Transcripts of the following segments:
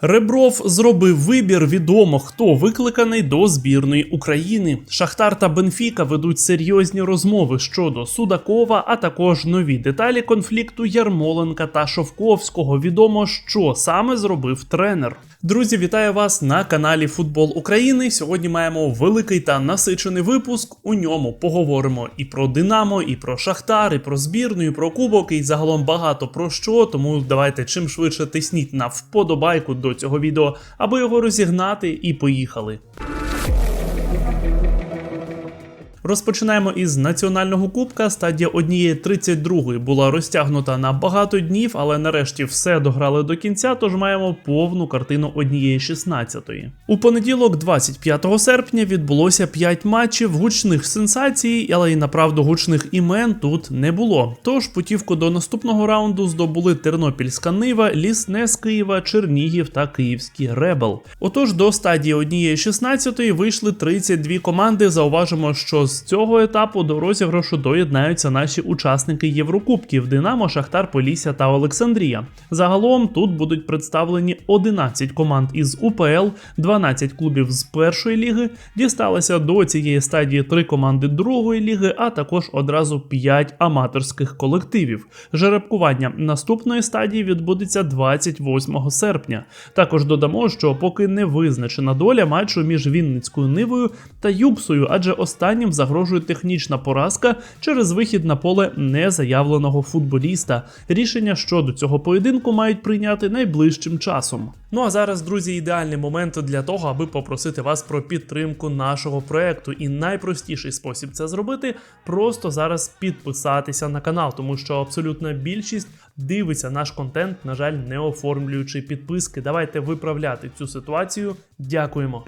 Ребров зробив вибір відомо, хто викликаний до збірної України. Шахтар та Бенфіка ведуть серйозні розмови щодо Судакова, а також нові деталі конфлікту Ярмоленка та Шовковського. Відомо, що саме зробив тренер. Друзі, вітаю вас на каналі Футбол України. Сьогодні маємо великий та насичений випуск. У ньому поговоримо і про Динамо, і про Шахтар, і про збірну, і про кубок, і загалом багато про що. Тому давайте чим швидше тисніть на вподобайку до цього відео, аби його розігнати, і поїхали. Розпочинаємо із національного кубка. Стадія однієї 32 була розтягнута на багато днів, але нарешті все дограли до кінця, тож маємо повну картину однієї 16 У понеділок, 25 серпня, відбулося 5 матчів гучних сенсацій, але й направду гучних імен тут не було. Тож путівку до наступного раунду здобули Тернопільська Нива, Лісне з Києва, Чернігів та Київський Ребел. Отож, до стадії однієї 16 вийшли 32 команди. Зауважимо, що з цього етапу до розіграшу доєднаються наші учасники Єврокубків Динамо, Шахтар, Полісся та Олександрія. Загалом тут будуть представлені 11 команд із УПЛ, 12 клубів з першої ліги. Дісталися до цієї стадії 3 команди другої ліги, а також одразу 5 аматорських колективів. Жеребкування наступної стадії відбудеться 28 серпня. Також додамо, що поки не визначена доля матчу між Вінницькою Нивою та Юксою, адже останнім загрожує технічна поразка через вихід на поле незаявленого футболіста. Рішення щодо цього поєдинку мають прийняти найближчим часом. Ну а зараз, друзі, ідеальний момент для того, аби попросити вас про підтримку нашого проекту. І найпростіший спосіб це зробити просто зараз підписатися на канал, тому що абсолютна більшість дивиться наш контент, на жаль, не оформлюючи підписки. Давайте виправляти цю ситуацію. Дякуємо.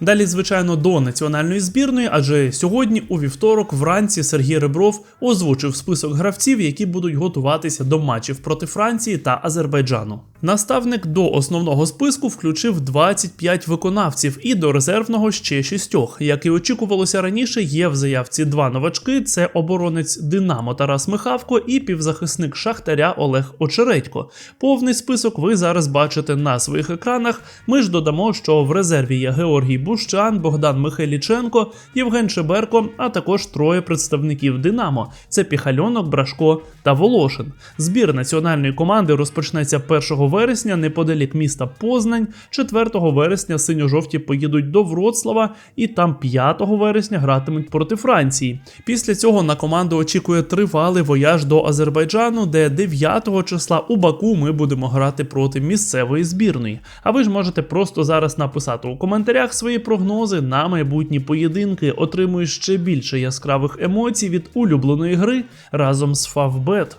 Далі, звичайно, до національної збірної, адже сьогодні, у вівторок, вранці Сергій Ребров озвучив список гравців, які будуть готуватися до матчів проти Франції та Азербайджану. Наставник до основного списку включив 25 виконавців і до резервного ще шістьох. Як і очікувалося раніше, є в заявці два новачки: це оборонець Динамо Тарас Михавко і півзахисник Шахтаря Олег Очередько. Повний список ви зараз бачите на своїх екранах. Ми ж додамо, що в резерві є Георгій Бущан, Богдан Михайліченко, Євген Чеберко, а також троє представників Динамо: це Піхальонок, Брашко та Волошин. Збір національної команди розпочнеться 1 вересня неподалік міста Познань. 4 вересня синьо-жовті поїдуть до Вроцлава і там 5 вересня гратимуть проти Франції. Після цього на команду очікує тривалий вояж до Азербайджану, де 9 числа у Баку ми будемо грати проти місцевої збірної. А ви ж можете просто зараз написати у коментарях свої прогнози на майбутні поєдинки. Отримує ще більше яскравих емоцій від улюбленої гри разом з Favbet.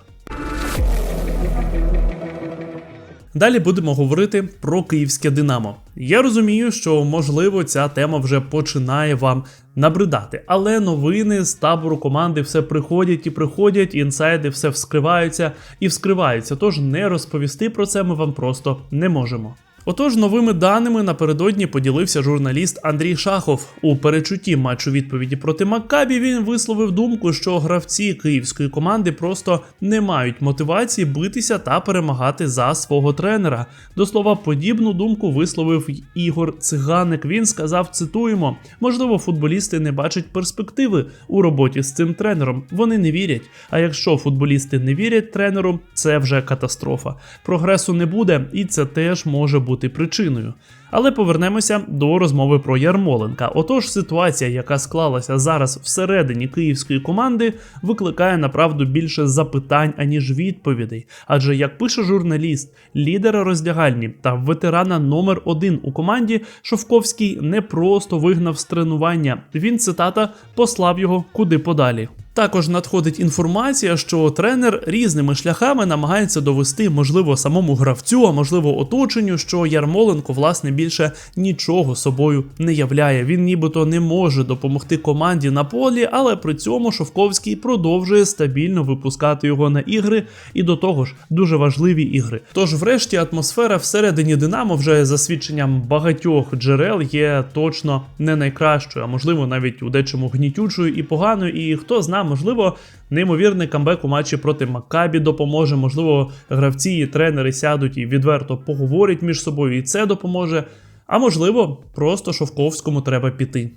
Далі будемо говорити про київське Динамо. Я розумію, що можливо ця тема вже починає вам набридати, але новини з табору команди все приходять і приходять, інсайди все вскриваються і вскриваються. Тож не розповісти про це ми вам просто не можемо. Отож, новими даними напередодні поділився журналіст Андрій Шахов. У перечутті матчу відповіді проти Маккабі він висловив думку, що гравці київської команди просто не мають мотивації битися та перемагати за свого тренера. До слова, подібну думку висловив Ігор Циганик. Він сказав: цитуємо: можливо, футболісти не бачать перспективи у роботі з цим тренером. Вони не вірять. А якщо футболісти не вірять тренеру, це вже катастрофа. Прогресу не буде, і це теж може бути причиною. Але повернемося до розмови про Ярмоленка. Отож, ситуація, яка склалася зараз всередині київської команди, викликає направду більше запитань, аніж відповідей. Адже, як пише журналіст, лідера роздягальні та ветерана номер один у команді, Шовковський не просто вигнав з тренування. Він цитата послав його куди подалі. Також надходить інформація, що тренер різними шляхами намагається довести, можливо, самому гравцю, а можливо, оточенню, що Ярмоленко власне більше нічого собою не являє. Він нібито не може допомогти команді на полі, але при цьому Шовковський продовжує стабільно випускати його на ігри, і до того ж дуже важливі ігри. Тож, врешті, атмосфера всередині Динамо, вже за свідченням багатьох джерел, є точно не найкращою, а можливо навіть у дечому гнітючою і поганою. І хто знає, Можливо, неймовірний камбек у матчі проти Макабі допоможе. Можливо, гравці і тренери сядуть і відверто поговорять між собою, і це допоможе. А можливо, просто Шовковському треба піти.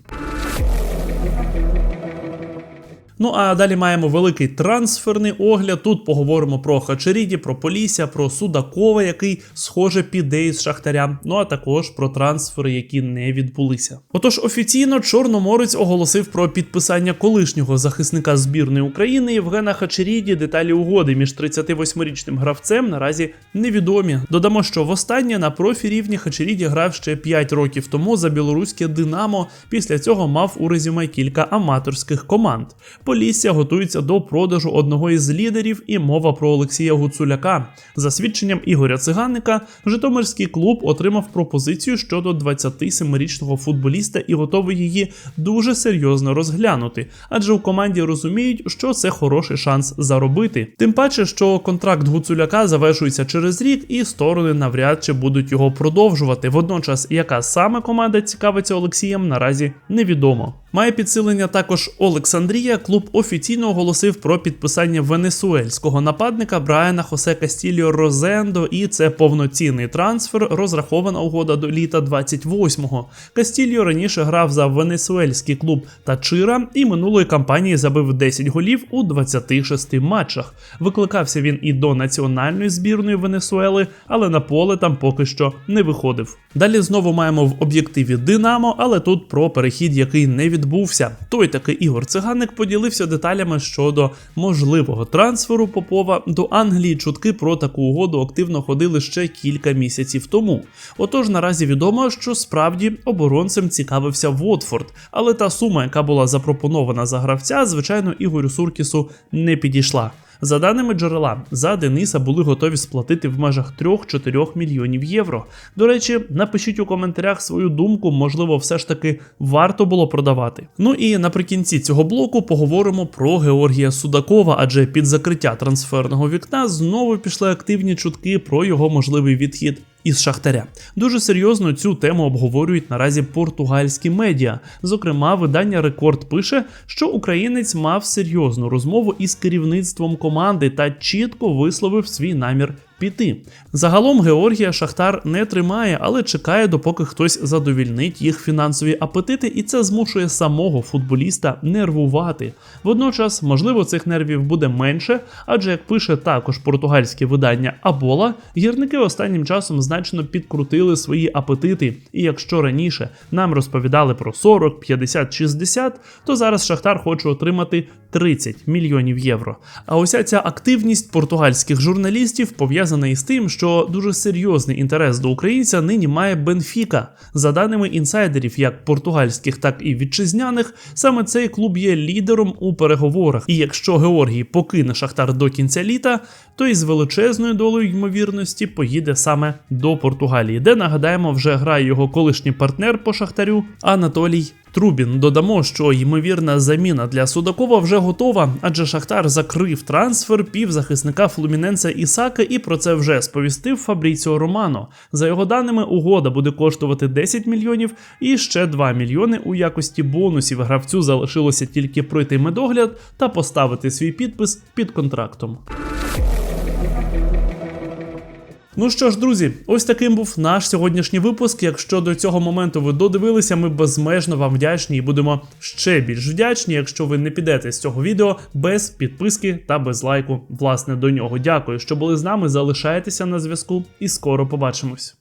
Ну а далі маємо великий трансферний огляд. Тут поговоримо про Хачеріді, про Полісся, про Судакова, який схоже піде із Шахтаря. Ну а також про трансфери, які не відбулися. Отож, офіційно Чорноморець оголосив про підписання колишнього захисника збірної України Євгена Хачеріді. Деталі угоди між 38-річним гравцем наразі невідомі. Додамо, що востаннє на профі рівні Хачеріді грав ще 5 років тому за білоруське Динамо. Після цього мав у резюме кілька аматорських команд. Полісся готується до продажу одного із лідерів, і мова про Олексія Гуцуляка. За свідченням Ігоря Циганника, Житомирський клуб отримав пропозицію щодо 27-річного футболіста і готовий її дуже серйозно розглянути, адже у команді розуміють, що це хороший шанс заробити. Тим паче, що контракт Гуцуляка завершується через рік, і сторони навряд чи будуть його продовжувати. Водночас, яка саме команда цікавиться Олексієм, наразі невідомо. Має підсилення також Олександрія. Клуб офіційно оголосив про підписання венесуельського нападника Брайана Хосе Кастільо Розендо, і це повноцінний трансфер, розрахована угода до літа 28-го. Кастільо раніше грав за венесуельський клуб Тачира і минулої кампанії забив 10 голів у 26 матчах. Викликався він і до національної збірної Венесуели, але на поле там поки що не виходив. Далі знову маємо в об'єктиві Динамо, але тут про перехід, який не відбувся. Той таки Ігор Циганик поділився деталями щодо можливого трансферу Попова до Англії. Чутки про таку угоду активно ходили ще кілька місяців тому. Отож, наразі відомо, що справді оборонцем цікавився Вотфорд, але та сума, яка була запропонована за гравця, звичайно, Ігорю Суркісу не підійшла. За даними джерела, за Дениса були готові сплатити в межах 3-4 мільйонів євро. До речі, напишіть у коментарях свою думку, можливо, все ж таки варто було продавати. Ну і наприкінці цього блоку поговоримо про Георгія Судакова, адже під закриття трансферного вікна знову пішли активні чутки про його можливий відхід із Шахтаря. Дуже серйозно цю тему обговорюють наразі португальські медіа. Зокрема, видання Рекорд пише, що українець мав серйозну розмову із керівництвом команди та чітко висловив свій намір. Піти загалом Георгія Шахтар не тримає, але чекає, допоки хтось задовільнить їх фінансові апетити, і це змушує самого футболіста нервувати. Водночас, можливо, цих нервів буде менше, адже як пише також португальське видання Абола, гірники останнім часом значно підкрутили свої апетити. І якщо раніше нам розповідали про 40, 50, 60, то зараз Шахтар хоче отримати 30 мільйонів євро. А ося ця активність португальських журналістів пов'язана із тим, що дуже серйозний інтерес до українця нині має Бенфіка. За даними інсайдерів, як португальських, так і вітчизняних, саме цей клуб є лідером у переговорах. І якщо Георгій покине Шахтар до кінця літа, то із величезною долею ймовірності поїде саме до Португалії, де нагадаємо, вже грає його колишній партнер по Шахтарю Анатолій Трубін. Додамо, що ймовірна заміна для Судакова вже готова, адже Шахтар закрив трансфер півзахисника Флуміненса Ісака, і про це вже сповістив Фабріціо Романо. За його даними, угода буде коштувати 10 мільйонів і ще 2 мільйони у якості бонусів. Гравцю залишилося тільки пройти медогляд та поставити свій підпис під контрактом. Ну що ж, друзі, ось таким був наш сьогоднішній випуск. Якщо до цього моменту ви додивилися, ми безмежно вам вдячні і будемо ще більш вдячні, якщо ви не підете з цього відео без підписки та без лайку, власне, до нього. Дякую, що були з нами. Залишайтеся на зв'язку і скоро побачимось.